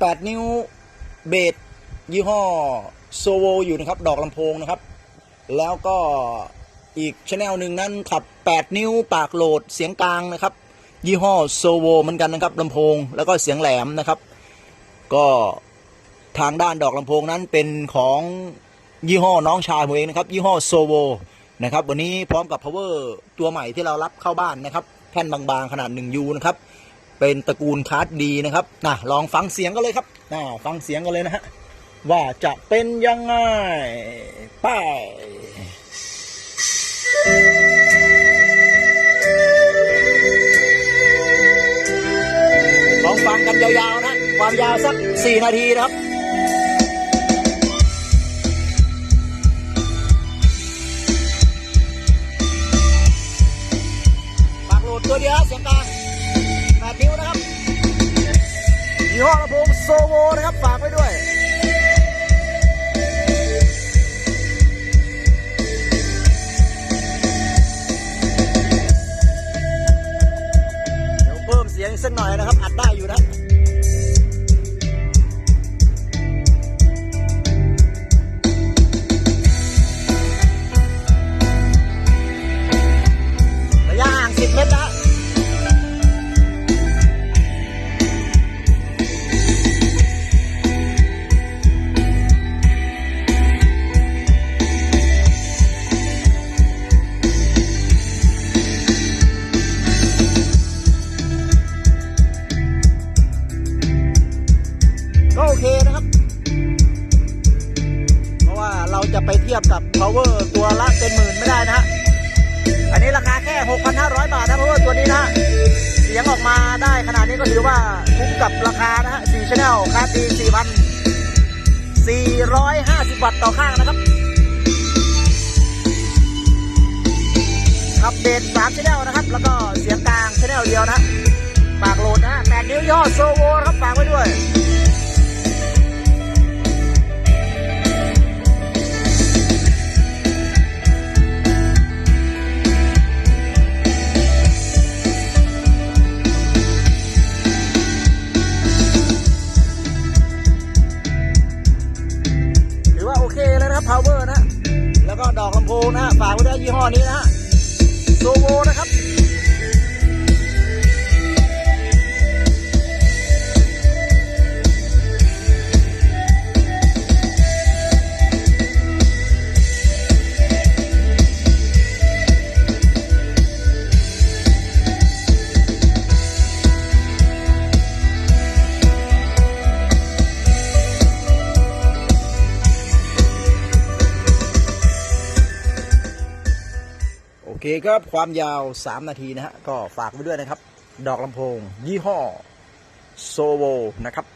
18 นิ้วเบสยี่ห้อโซโวอยู่นะครับ ดอกลำโพงนะครับ แล้วก็อีกชแนลหนึ่งนั้นขับ 8 นิ้วปากโหลดเสียงกลางนะครับ ยี่ห้อโซโวเหมือนกันนะครับลำโพงแล้วก็เสียงแหลมนะครับ ก็ทางด้านดอกลำโพงนั้นเป็นของยี่ห้อน้องชายผมเองนะครับ ยี่ห้อโซโวนะครับ วันนี้พร้อมกับ power ตัวใหม่ที่เรารับเข้าบ้านนะครับแผ่นบางๆ ขนาด 1U นะครับ เป็นตระกูลคาร์ดดีนะครับนะลองฟังเสียงกันเลยครับนะฟังเสียงกันเลยนะฮะว่าจะเป็นยังไงไปลองฟังกันยาวๆนะ ความยาวสัก 4 นาทีนะครับปากโหลดตัวเดียวเสียงกลาง 8 นิ้วนะครับยี่ห้อลำโพงโซโวนะครับ ฝากไว้ด้วยเดี๋ยวเพิ่มเสียงสักหน่อยนะครับ อัดได้อยู่ ทียบกับ power ตัวละเป็นหมื่นไม่ได้นะฮะ อันนี้ราคาแค่ 6,500 บาทนะเพราะว่าตัวนี้นะฮะ เสียงออกมาได้ขนาดนี้ก็ถือว่าคุ้มกับราคานะฮะ4 channel ค่าตี4,450 วัตต์ต่อข้างนะครับขับเบส3 channel นะครับ แล้วก็เสียงกลาง channel เดียวนะ ปากโหลดนะฮะ8นิ้วย่อโซโวครับฝากไว้ด้วย เคเลยนะครับ power นะ แล้วก็ดอกลำโพงนะฝากไว้ด้วยยี่ห้อนี้นะฮะโซโว เคครับ ความยาว 3 นาทีนะฮะ ก็ฝากไว้ด้วยนะครับ ดอกลำโพง ยี่ห้อโซโวนะครับ